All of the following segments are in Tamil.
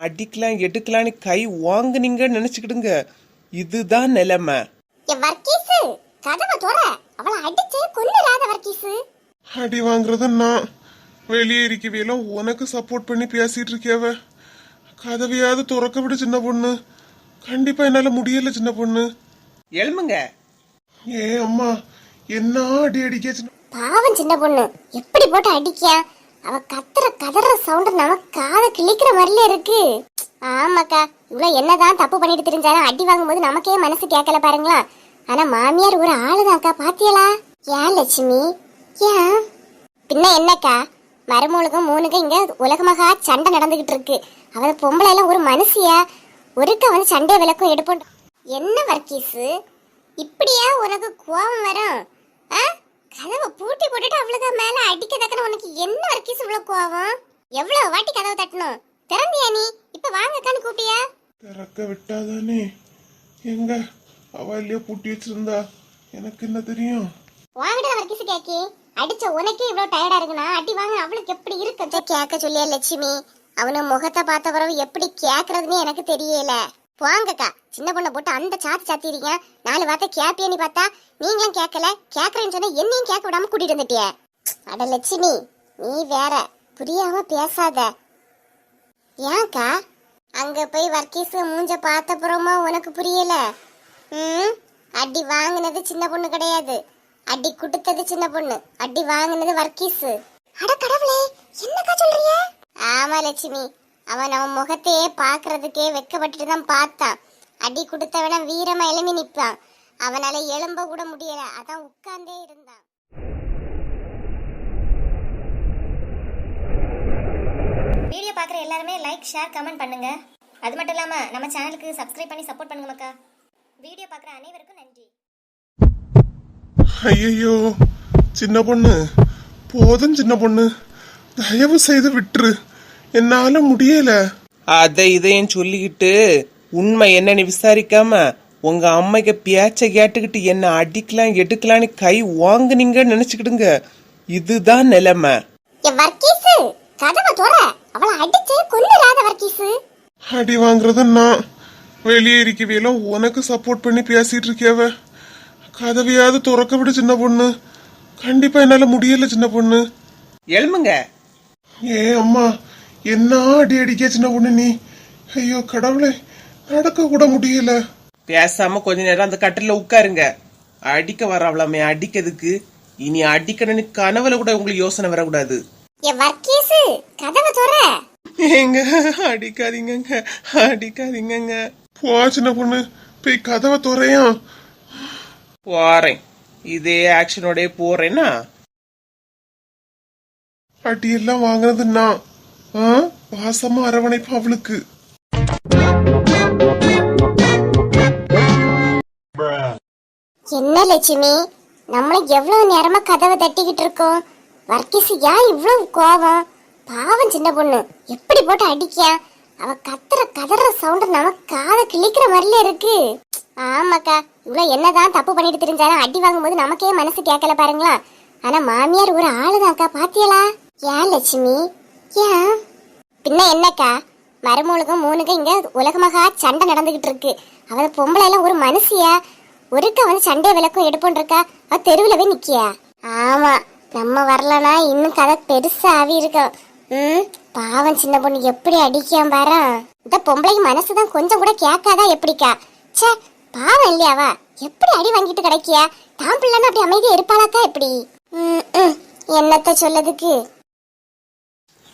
அடிக்கலாம் எடுக்கலான்னு கை வாங்குனீங்கன்னு நினைச்சுக்கிடுங்க. இதுதான் நிலைமை. வர்க்கீஸு கதவை துற. அவளை அடிச்சு கொன்னுறாத வர்க்கீஸு அடி வாங்குறது நான். வெளியே இருக்கவையெல்லாம் உனக்கு சப்போர்ட் பண்ணி பேசிட்டு இருக்கியாவ. கதவையாவது துறக்க விடு சின்ன பொண்ணு. கண்டிப்பா என்னால முடியல சின்ன பொண்ணு. எழுமுங்க ஏ அம்மா என்ன அடி அடிக்க சின்ன பாவம் சின்ன பொண்ணு. எப்படி போட்டு அடிக்கியா? அவ கத்துற கதற சவுண்ட் நமக்கு காதை கிழிக்கிற மாதிரில இருக்கு. ஆமாக்கா இவ்வளவு என்னதான் தப்பு பண்ணிட்டு தெரிஞ்சாலும் அடி வாங்கும்போது நமக்கே மனசு கேட்கல பாருங்களா? ஆனா மாமியார் ஒரு ஆளுதாக்கா பாத்தியலா? ஏன் லட்சுமி? ஏன்? பின்ன என்னக்கா? மருமகளுக்கும் மூணுக்கும் இங்க உலகமாக சண்டை நடந்துகிட்டு இருக்கு. அவன் பொம்பளை எல்லாம் ஒரு மனுஷியா? ஒருக்க வந்து சண்டை விளக்கும் எடுப்போம். என்ன வர்க்கீஸு இப்படியா உனக்கு கோபம் வரும்? ஆ? கதவை பூட்டி போட்டுட்டு அவளுக்கு மேல அடிக்க தக்கன உனக்கு என்ன வர்க்கீஸ் இவ்வளவு கோபம் எவ்வளவு வாட்டி கதவை தட்டணும்? திறந்தியா நீ? இப்ப வாங்கக்கான்னு கூப்பிட்டியா? திறக்க விட்டாதானே? எங்க? அவ இல்லையா பூட்டி வச்சிருந்தா. எனக்கு என்ன தெரியும்? வாங்கடா வர்க்கீஸ் கேக்கி. அடிச்ச உனக்கே இவ்வளவு டயர்டா இருக்குன்னா அடி வாங்க அவளுக்கு எப்படி இருக்கு? கேட்க சொல்லியா லட்சுமி? அவன முகத்தை பார்த்த பிறகு எப்படி கேக்குறதுன்னு எனக்கு தெரியல. போங்கக்கா சின்ன பொண்ணை போட்டு அந்த சாத்தி சாத்திருக்கீங்க நாலு வார்த்தை கேப்பியன்னு பார்த்தா நீங்களும் கேட்கல. கேட்கறேன்னு சொன்னா என்னையும் கேட்க விடாம கூட்டிட்டு வந்துட்டிய. அட லட்சுமி நீ வேற. புரியாம பேசாத. ஏன்க்கா அங்க போய் வர்க்கீஸ் மூஞ்ச பார்த்த அப்புறமா உனக்கு புரியல? ம்? அடி வாங்கினது சின்ன பொண்ணு கிடையாது. அடி கொடுத்தது சின்ன பொண்ணு. அடி வாங்கினது வர்க்கீஸ். அட கடவுளே என்னக்கா சொல்றீங்க? ஆமா லட்சுமி. அவன் நம்ம முகத்தையே பாக்குறதுக்கே வெக்கப்பட்டுட்டு தான் பார்த்தான். அடி கொடுத்தவன வீரமா எழும்பி நிப்பான் அவனால எழும்ப கூட முடியல. அதான் உட்கார்ந்தே இருந்தான். வீடியோ பார்க்குற எல்லாருமே லைக் ஷேர் கமெண்ட் பண்ணுங்க. அது மட்டும் இல்லாமல் நம்ம சேனலுக்கு சப்ஸ்கிரைப் பண்ணி சப்போர்ட் பண்ணுங்க மக்கா. வீடியோ பார்க்குற அனைவருக்கும் நன்றி. ஐயோ சின்ன பொண்ணு. போதும் சின்ன பொண்ணு. தயவு செய்து விட்டுரு. என்னால முடியல. அதை இதையும் சொல்லிக்கிட்டு உண்மை என்னன்னு விசாரிக்காம உங்க அம்மைக்கு பேச்ச கேட்டுக்கிட்டு என்ன அடிக்கலாம் எடுக்கலான்னு கை வாங்குனீங்கன்னு நினைச்சுக்கிடுங்க. இதுதான் நிலைமை. அடி வாங்குறது நான். வெளியே இருக்கவையெல்லாம் உனக்கு சப்போர்ட் பண்ணி பேசிட்டு இருக்கியாவ? கதவையாவது துறக்க விடு சின்ன பொண்ணு. கண்டிப்பா என்னால முடியல சின்ன பொண்ணு. எழுமுங்க ஏ அம்மா. என்ன அடி அடிக்க சின்ன பொண்ணு நீ? ஐயோ கடவுளே நடக்க கூட முடியல. பேசாம கொஞ்ச நேரம் அந்த கட்டில உட்காருங்க. அடிக்க வரவளாமே அடிக்கிறதுக்கு. இனி அடிக்கணும்னு கனவுல கூட உங்களுக்கு யோசனை வரக்கூடாது. கதவை துற. ஏங்க அடிக்காதீங்கங்க அடிக்காதீங்கங்க. போ சின்ன பொண்ணு போய் கதவை துறையான் போறேன். இதே ஆக்ஷனோட போறேன்னா? அடி எல்லாம் வாங்குனது நான். பாசமா அரவணைப்பு அவளுக்கு. என்ன லட்சுமி? நம்மள எவ்வளவு நேரமா கதவை தட்டிக்கிட்டு இருக்கோம்? வர்க்கீஸ் ஏன் இவ்வளவு கோவம் பாவம் சின்ன பொண்ணு. எப்படி போட்டு அடிக்க அவ கத்துற கதற சவுண்ட் நமக்கு காதை கிழிக்கிற மாதிரில இருக்கு. ஆமாக்கா இவ்வளவு என்னதான் தப்பு பண்ணிட்டு தெரிஞ்சாலும் அடி வாங்கும்போது நமக்கே மனசு கேட்கல பாருங்களா? ஆனா மாமியார் ஒரு ஆளுதான்க்கா பாத்தியலா? ஏன் லட்சுமி? ஏன்? பின்ன என்னக்கா? மருமூலுக்கும் மூணுக்கும் இங்க உலகமகா சண்டை நடந்துகிட்டு இருக்கு. அவன் பொம்பளை எல்லாம் ஒரு மனுஷியா? ஒருக்க வந்து சண்டை விளக்கும் எடுப்போன் இருக்கா? அவ தெருவில் போய் நிக்கியா? ஆமா நம்ம வரலனா இன்னும் கதை பெருசா ஆவி இருக்கும் ம் பாவம் சின்ன பொண்ணு எப்படி அடிக்காம பாரு? இந்த பொம்பளைக்கு மனசுதான் கொஞ்சம் கூட கேட்காதா எப்படிக்கா? ச்சே பாவம் இல்லையாவா? எப்படி அடி வாங்கிட்டு கிடைக்கியா? தான் பிள்ளைன்னு அப்படி அமைதியா இருப்பாளாக்கா எப்படி? ம், ம். என்னத்த சொல்லதுக்கு?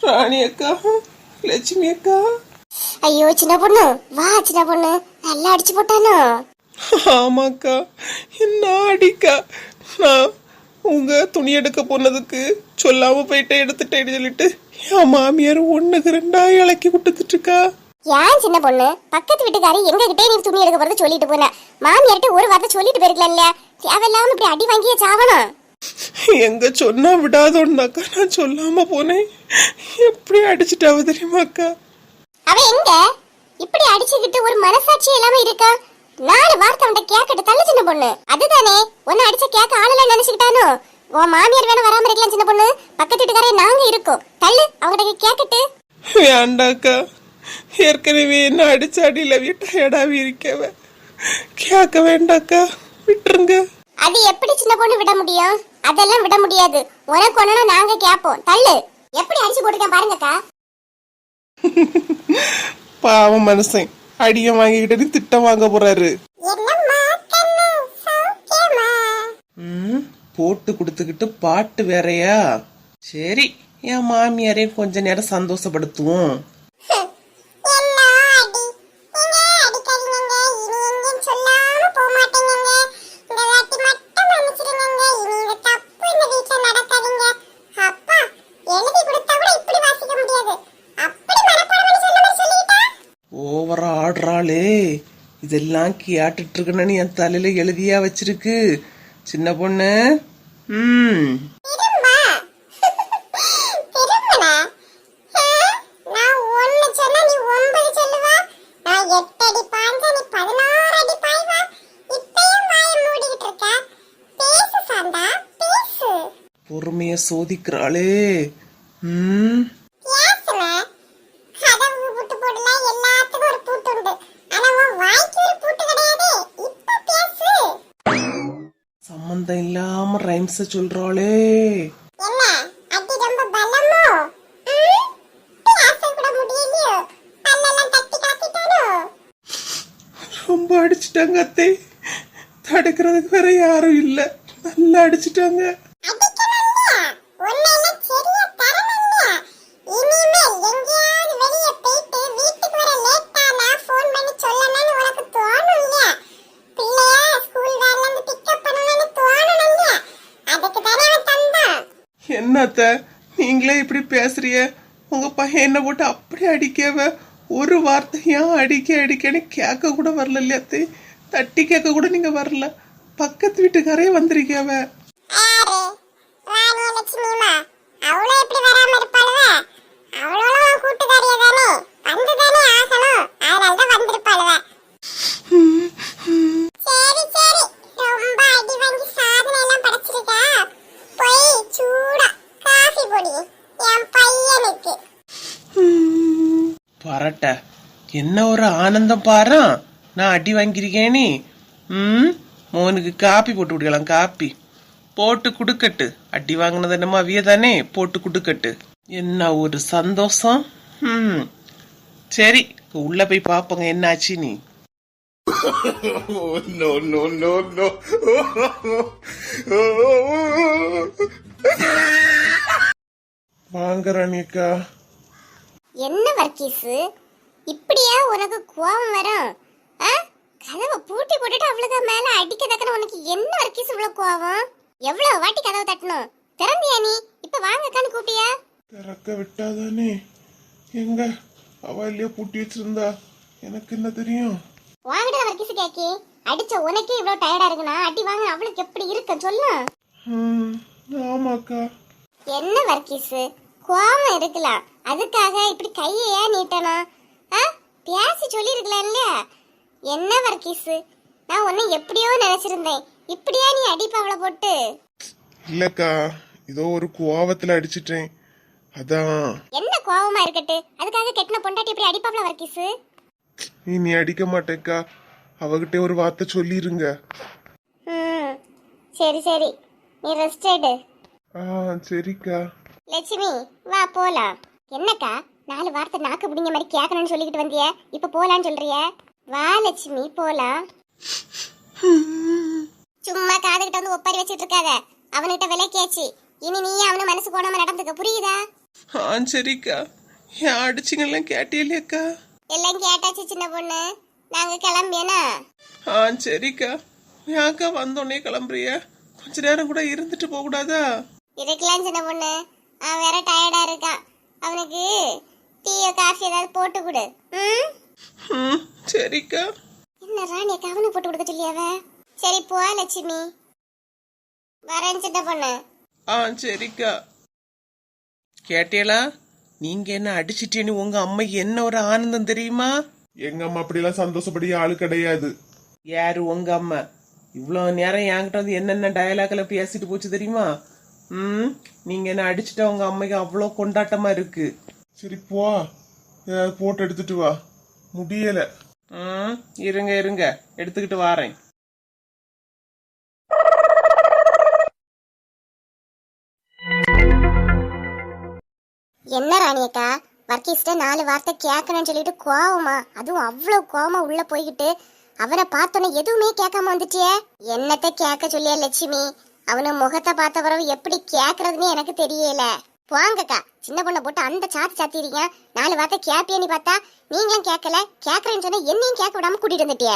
ராணி அக்கா லட்சுமி அக்கா. ஐயோ சின்ன பொண்ணு. வா சின்ன பொண்ணு. நல்லா அடிச்சு போட்டானோ? ஆமாக்கா. என்ன அடிக்கா. நான் உங்க துணி எடுக்க போனதுக்கு சொல்லாம போயிட்டு எடுத்துட்டேன்னு சொல்லிட்டு என் மாமியார் ஒண்ணுக்கு ரெண்டா இலக்கி கொடுத்துட்டு இருக்கா ஏன் சின்ன பொண்ணு? பக்கத்து வீட்டுக்காரி எங்க கிட்டே நீ துணி எடுக்க போறது சொல்லிட்டு போன. மாமியார்ட்ட ஒரு வார்த்தை சொல்லிட்டு போயிருக்கலாம் இல்லையா? தேவையில்லாம இப்படி அடி வாங்கியே சாவணும் எங்க சொன்னா விடாதோன்னாக்கா நான் சொல்லாம போனேன். எப்படி அடிச்சிட்டாவ தெரியுமாக்கா அவ எங்க? இப்படி அடிச்சுக்கிட்டு ஒரு மனசாட்சி இல்லாம இருக்கா? நாலு வார்த்தை அவன்கிட்ட கேக்கட்டு தள்ளு சின்ன பொண்ணு. அதுதானே உன்னை அடிச்ச கேட்க ஆளல நினைச்சுக்கிட்டானோ? உன் மாமியார் வேணா வராம இருக்கலாம் சின்ன பொண்ணு. பக்கத்து வீட்டுக்காரே நாங்க இருக்கோம். தள்ளு அவங்ககிட்ட கேக்கட்டு வேண்டாக்கா ஏற்கனவே என்ன அடிச்ச அடியில டயர்டாவே இருக்கவ. கேட்க வேண்டாக்கா விட்டுருங்க. அது எப்படி சின்ன பொண்ணு விட முடியும்? அதெல்லாம் விட முடியாது. உனக்கு ஒண்ணுனா நாங்க கேப்போம் தள்ளு. எப்படி அடிச்சு போட்டுருக்கேன் பாருங்கக்கா. பாவம் மனுஷன். அடிய வாங்கிக்கிட்டு திட்டம் வாங்க போறாரு. போட்டு கொடுத்துக்கிட்டு பாட்டு வேறயா? சரி என் மாமியாரையும் கொஞ்ச நேரம் சந்தோஷப்படுத்துவோம். இதெல்லாம் கேட்டுட்டு இருக்கணும்னு என் தலையில எழுதியா வச்சிருக்கு. சின்ன பொண்ணு. ம். திரும்ப. திரும்பல நான் ரைம்ஸ சொல்றாளே. ரொம்ப அடிச்சிட்டாங்க அத்தை. தடுக்கிறதுக்கு வேற யாரும் இல்ல. நல்லா அடிச்சிட்டாங்க. அத்தை நீங்களே இப்படி பேசுறிய? உங்க பையன் என்ன போட்டு அப்படி அடிக்கவ? ஒரு வார்த்தை ஏன் அடிக்க அடிக்கன்னு கேட்க கூட வரல இல்லையா தட்டி கேட்க கூட நீங்க வரல. பக்கத்து வீட்டுக்காரே வந்திருக்கவ யாரு? ராணி லட்சுமிமா? அவளும் எப்படி வராம இருப்பாளுவ? அவளும் உன் கூட்டுக்காரியே தானே? வந்துதானே ஆகணும். அதனாலதான் வந்திருப்பாளுவ. சரி சரி ரொம்ப அடி வாங்கி சாதனை எல்லாம் படைச்சிருக்கா போய் சூடா காஃபி பொடி என் பையனுக்கு பரட்ட என்ன ஒரு ஆனந்தம் பாரு. நான் அடி வாங்கியிருக்கேனே. ம்? மோனுக்கு காப்பி போட்டு விடுக்கலாம் காப்பி. போட்டு குடுக்கட்டு. அடி வாங்கினது என்னமோ அவிய தானே போட்டு குடுக்கட்டு. என்ன ஒரு சந்தோஷம்? ம். சரி உள்ள போய் பாப்போங்க என்ன ஆச்சு நீ. No, no, no, no. வாங்க ராணியக்கா. என்ன வர்க்கீஸ்? இப்படியா உனக்கு கோபம் வரும்? ஆ? கதவை பூட்டி போட்டுட்டு அவளுக்கு மேல அடிக்க தக்கன உனக்கு என்ன வர்க்கீஸ் இவ்வளவு கோபம்? எவ்வளவு வாட்டி கதவை தட்டணும்? திறந்தியா நீ? இப்ப வாங்கக்கான்னு கூப்பிட்டியா? திறக்க விட்டாதானே? எங்க? அவ இல்லையா பூட்டி வச்சிருந்தா. எனக்கு என்ன தெரியும்? வாங்கிட்டு வர்க்கீஸ் கேக்கி. அடிச்ச உனக்கே இவ்வளவு டயர்டா இருக்குன்னா அடி வாங்க அவளுக்கு எப்படி இருக்க? சொல்லு. ஆமாக்கா. என்ன வர்க்கீஸ்? கோபம் இருக்கலாம் அதுக்காக இப்படி கையை ஏன் நீட்டணும்? பேசி சொல்லியிருக்கலாம்ல என்ன வர்க்கீஸ்? நான் உன்னை எப்படியோ நினைச்சிருந்தேன். இப்படியா நீ அடிப்ப அவளை போட்டு? இல்லக்கா ஏதோ ஒரு கோவத்துல அடிச்சிட்டேன். அதான். என்ன கோவமா இருக்கட்டு? அதுக்காக கெட்டின பொண்டாட்டி இப்படி அடிப்பாப்ல வர்க்கீஸ்? நீ நீ அடிக்க மாட்டேக்கா அவகிட்ட ஒரு வார்த்தை சொல்லிருங்க. ம். சரி சரி. நீ ரெஸ்ட் எடு. ஆ சரிக்கா. லட்சுமி வா போலாம். என்னக்கா? நாலு வார்த்தை நாக்கு பிடிங்க மாதிரி கேட்கணும்னு சொல்லிக்கிட்டு வந்திய. இப்ப போலான்னு சொல்றிய? வா லட்சுமி போலாம். சும்மா காதுகிட்ட வந்து ஒப்பாரி வச்சிட்டு இருக்காத. அவன்கிட்ட விலைக்கேச்சு இனி நீ அவனு மனசு போடாம நடந்துக்க. புரியுதா? ஆ சரிக்கா ஏன் அடிச்சிங்கெல்லாம் கேட்டியலையாக்கா எல்லாம் கேட்டாச்சு சின்ன பொண்ணு. நாங்க கிளம்பியனா? ஆ சரிக்கா ஏன்க்கா வந்தோடனே கிளம்புறிய. கொஞ்ச நேரம் கூட இருந்துட்டு போக கூடாதா இருக்கலாம் சின்ன பொண்ணு. அவன் வேற டயர்டா இருக்கான். அவனுக்கு டீயோ காஃபி ஏதாவது போட்டு கொடு. ம்? ம் சரிக்கா. என்ன ராணி கவனி போட்டு கொடுக்க சொல்லியாவ? சரி போ லட்சுமி. வரேன் சின்ன பொண்ணு. ஆ சரிக்கா. கேட்டியலா நீங்க என்ன அடிச்சிட்டேன்னு உங்க அம்மைக்கு என்ன ஒரு ஆனந்தம் தெரியுமா? எங்க அம்மா அப்படிலாம் சந்தோஷப்படிய ஆளு கிடையாது. யாரு உங்க அம்மா? இவ்வளோ நேரம் என்கிட்ட வந்து என்னென்ன டயலாக்ல பேசிட்டு போச்சு தெரியுமா? ம் நீங்க என்ன அடிச்சிட்டா உங்க அம்மைக்கு அவ்வளோ கொண்டாட்டமா இருக்கு. சரி போ ஏதாவது போட்டு எடுத்துட்டு வா. முடியல. ம் இருங்க இருங்க. எடுத்துக்கிட்டு வாரேன். என்ன ராணியக்கா? வர்க்கீஸ்ட நாலு வார்த்தை கேட்கணும்னு சொல்லிட்டு கோவமா அதுவும் அவ்வளவு கோவமா உள்ள போய்கிட்டு அவனை பார்த்தோன்னே எதுவுமே கேட்காம வந்துட்டியே? என்னத்த கேட்க சொல்லியா லட்சுமி? அவன முகத்தை பார்த்த பிறகு எப்படி கேக்குறதுன்னு எனக்கு தெரியல. போங்கக்கா. சின்ன பொண்ணை போட்டு அந்த சாத்தி சாத்திடுங்க நாலு வார்த்தை கேப்பியன்னு பார்த்தா நீங்களும் கேட்கல. கேட்கறேன்னு சொன்னா என்னையும் கேட்க விடாம கூட்டிட்டு வந்துட்டிய.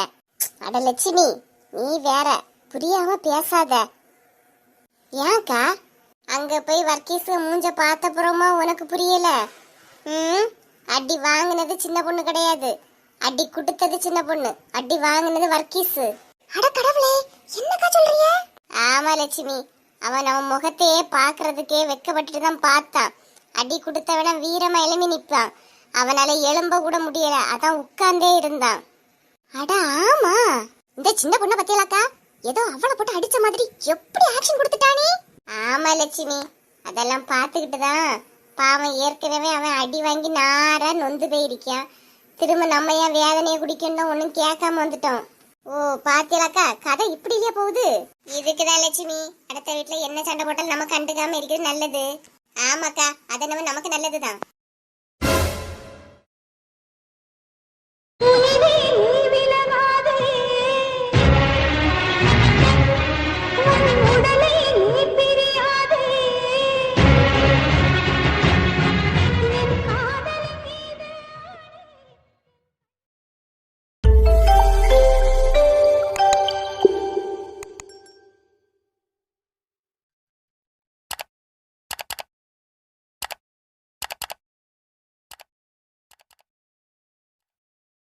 அட லட்சுமி நீ வேற. புரியாம பேசாத. ஏன்க்கா அங்க போய் வர்க்கீஸ் மூஞ்ச பார்த்த புறமா உனக்கு புரியல? ம் அடி வாங்கினது சின்ன பொண்ணு கிடையாது. அடி குடுத்தது சின்ன பொண்ணு. அடி வாங்கினது வர்க்கீஸ். அட கடவுளே என்னக்கா சொல்றீங்க? ஆமா லட்சுமி அவன் அவன் முகத்தையே பார்க்கறதுக்கே வெக்கப்பட்டுட்டு தான் பார்த்தான். அடி கொடுத்தவன வீரமா எழுமி நிற்பான். அவனால எழும்ப கூட முடியல. அதான் உட்கார்ந்தே இருந்தான். அட ஆமா. இந்த சின்ன பொண்ணை பத்தியலாக்கா? ஏதோ அவளை போட்டு அடிச்ச மாதிரி எப்படி ஆக்ஷன் கொடுத்துட்டானே? ஆமா லட்சுமி. அதெல்லாம் பார்த்துக்கிட்டு தான் பாவம் ஏற்கனவே அவன் அடி வாங்கி நாரா நொந்து போயிருக்கான். திரும்ப நம்ம ஏன் வேதனையை குடிக்கணும் ஒன்றும் கேட்காம வந்துட்டோம். ஓ பாத்தியலாக்கா கதை இப்படி இல்லையா போகுது. இதுக்குதான் லட்சுமி? அடுத்த வீட்டுல என்ன சண்டை போட்டாலும் நம்ம கண்டுக்காம இருக்கிறது நல்லது. ஆமாக்கா அது நம்ம நமக்கு நல்லதுதான்.